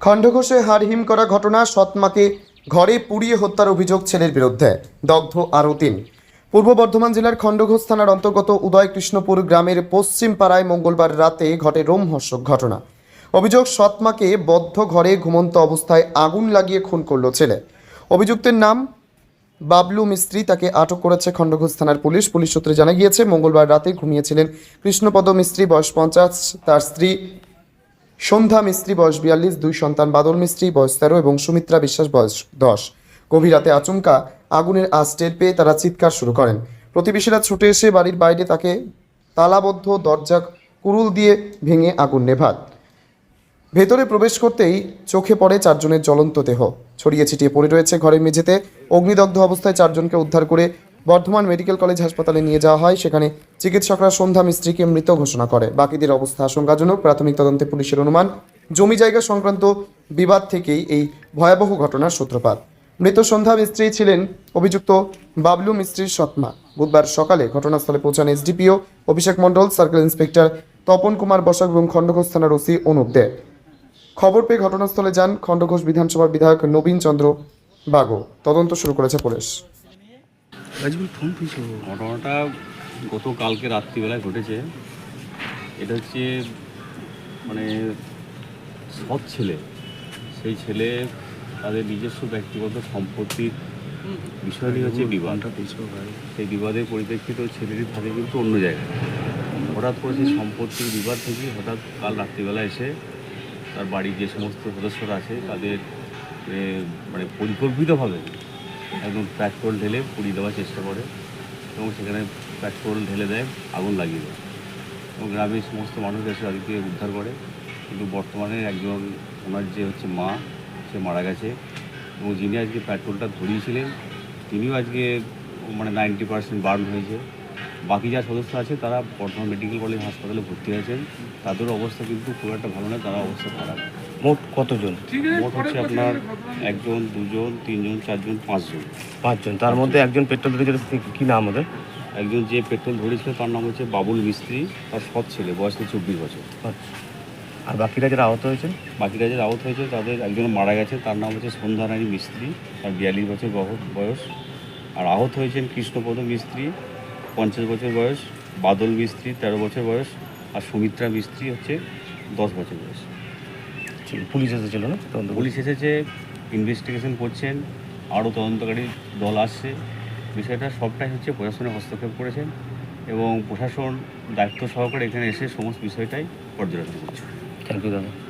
খণ্ডঘোষে হারহিম করা ঘটনা সৎমাকে ঘরে পুড়িয়ে হত্যার অভিযোগ ছেলের বিরুদ্ধে। দগ্ধ আরও তিন। পূর্ব বর্ধমান জেলার খণ্ডঘোষ থানার অন্তর্গত উদয় কৃষ্ণপুর গ্রামের পশ্চিম পাড়ায় মঙ্গলবার রাতে ঘটে রোমহর্ষক ঘটনা। অভিযোগ সৎমাকে বদ্ধ ঘরে ঘুমন্ত অবস্থায় আগুন লাগিয়ে খুন করল ছেলে। অভিযুক্তের নাম বাবলু মিস্ত্রি, তাকে আটক করেছে খণ্ডঘোষ থানার পুলিশ। পুলিশ সূত্রে জানা গিয়েছে, মঙ্গলবার রাতে ঘুমিয়েছিলেন কৃষ্ণপদ মিস্ত্রি, বয়স পঞ্চাশ, তার স্ত্রী সন্ধ্যা মিস্ত্রি বয়স বিয়াল্লিশ, দুই সন্তান বাদল মিস্ত্রি, বয়স তেরো এবং সুমিত্রা বিশ্বাস বয়স দশ। গভীর রাতে আচমকা আগুনের আঁচ টের পেয়ে তারা চিৎকার শুরু করেন। প্রতিবেশীরা ছুটে এসে বাড়ির বাইরে তাকে তালাবদ্ধ দরজা কুরুল দিয়ে ভেঙে আগুন নেভাত ভেতরে প্রবেশ করতেই চোখে পড়ে চারজনের জ্বলন্ত দেহ। ছড়িয়ে ছিটিয়ে পড়ে রয়েছে ঘরের মেঝেতে। অগ্নিদগ্ধ অবস্থায় চারজনকে উদ্ধার করে বর্ধমান মেডিকেল কলেজ হাসপাতালে নিয়ে যাওয়া হয়। সেখানে চিকিৎসকরা সন্ধ্যা মিস্ত্রিকে মৃত ঘোষণা করে। বাকিদের অবস্থা আশঙ্কাজনক। প্রাথমিক তদন্তে পুলিশের অনুমান, জমি জায়গা সংক্রান্ত বিবাদ থেকেই এই ভয়াবহ ঘটনার সূত্রপাত। মৃত সন্ধ্যা মিস্ত্রি ছিলেন অভিযুক্ত বাবলু মিস্ত্রির সৎমা। বুধবার সকালে ঘটনাস্থলে পৌঁছান SDPO Abhishek Mondal, circle inspector Tapan Kumar Basak এবং খণ্ডঘোষ থানার ওসি অনুপ দে। খবর পেয়ে ঘটনাস্থলে যান খণ্ডঘোষ বিধানসভার বিধায়ক নবীন চন্দ্র বাগো। তদন্ত শুরু করেছে পুলিশ। আজকাল ফোন পেয়েছ ঘটনাটা গতকালকে রাত্রিবেলায় ঘটেছে। এটা হচ্ছে মানে সৎ ছেলে। সেই ছেলে তাদের নিজস্ব ব্যক্তিগত সম্পত্তির বিষয় নিয়ে হচ্ছে বিবাদটা ভাই। সেই বিবাদের পরিপ্রেক্ষিতে ছেলেটি থাকে কিন্তু অন্য জায়গায়। হঠাৎ করে সেই সম্পত্তির বিবাদ থেকে হঠাৎ কাল রাত্রিবেলা এসে তার বাড়ির যে সমস্ত সদস্যরা আছে তাদের মানে পরিকল্পিতভাবে একদম পেট্রোল ঢেলে পুড়িয়ে দেওয়ার চেষ্টা করে এবং সেখানে পেট্রোল ঢেলে দেয়, আগুন লাগিয়ে দেয়। এবং গ্রামের সমস্ত মানুষ এসে তাদেরকে উদ্ধার করে। কিন্তু বর্তমানে একজন, ওনার যে হচ্ছে মা, সে মারা গেছে। এবং যিনি আজকে পেট্রোলটা ধরিয়েছিলেন, তিনিও আজকে মানে নাইনটি পার্সেন্ট বার্ন হয়েছে। বাকি যা সদস্য আছে, তারা বর্ধমান মেডিকেল কলেজ হাসপাতালে ভর্তি হয়েছেন। তাদেরও অবস্থা কিন্তু খুব একটা ভালো নয়, তারা অবস্থা খারাপ। মোট কতজন? মোট হচ্ছে আপনার একজন দুজন তিনজন চারজন পাঁচজন। পাঁচজন তার মধ্যে একজন পেট্রোল ধরে কি নাম ওদের? একজন যে পেট্রোল ধরেছিল তার নাম হচ্ছে বাবুল মিস্ত্রি তার সৎ ছেলে বয়স হচ্ছে চব্বিশ বছর। আচ্ছা। আর বাকিরা যারা আহত হয়েছেন? বাকিরা যারা আহত হয়েছে তাদের একজন মারা গেছে তার নাম হচ্ছে সন্ধ্যারানী মিস্ত্রি তার বিয়াল্লিশ বছর বয়স। আর আহত হয়েছেন কৃষ্ণপদ মিস্ত্রি পঞ্চাশ বছর বয়স বাদল মিস্ত্রি তেরো বছর বয়স আর সুমিত্রা মিস্ত্রি হচ্ছে দশ বছর বয়স। পুলিশ এসেছিল না? তদন্ত পুলিশ এসেছে ইনভেস্টিগেশন করছেন আরও তদন্তকারী দল আসছে। বিষয়টা সবটাই হচ্ছে প্রশাসনের হস্তক্ষেপ করেছেন এবং প্রশাসন দায়িত্ব সহকারে এখানে এসে সমস্ত বিষয়টাই পর্যবেক্ষণ করছে। থ্যাংক ইউ দাদা।